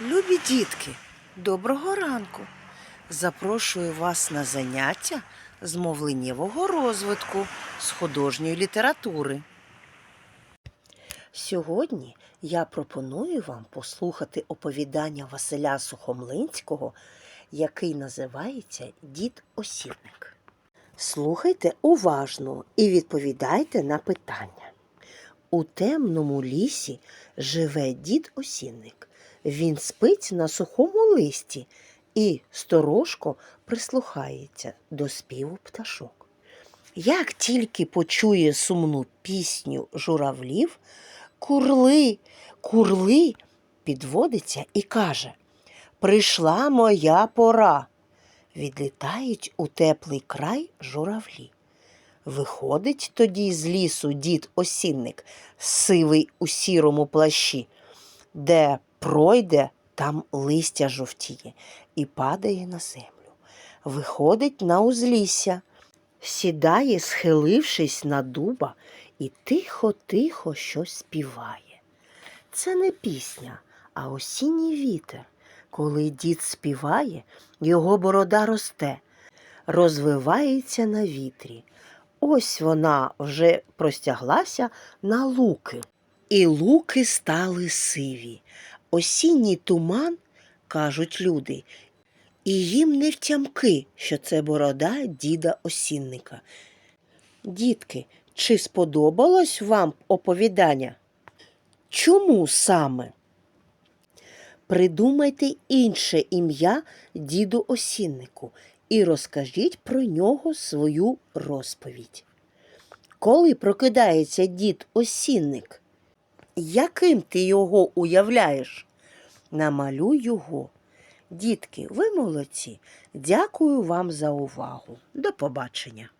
Любі дітки, доброго ранку! Запрошую вас на заняття з мовленнєвого розвитку з художньої літератури. Сьогодні я пропоную вам послухати оповідання Василя Сухомлинського, який називається Дід Осірник. Слухайте уважно і відповідайте на питання. У темному лісі живе дід осінник. Він спить на сухому листі і сторожко прислухається до співу пташок. Як тільки почує сумну пісню журавлів, курли, курли підводиться і каже Прийшла моя пора. Відлітають у теплий край журавлі. Виходить тоді з лісу дід осінник, сивий у сірому плащі, де пройде, там листя жовтіє і падає на землю. Виходить на узлісся, сідає, схилившись на дуба, і тихо-тихо щось співає. Це не пісня, а осінній вітер. Коли дід співає, його борода росте, розвивається на вітрі. Ось вона вже простяглася на луки. І луки стали сиві. Осінній туман, кажуть люди, і їм не втямки, що це борода діда осінника. Дітки, чи сподобалось вам оповідання? Чому саме? Придумайте інше ім'я діду осіннику і розкажіть про нього свою розповідь. Коли прокидається дід осінник, яким ти його уявляєш? Намалюй його. Дітки, ви молодці. Дякую вам за увагу. До побачення.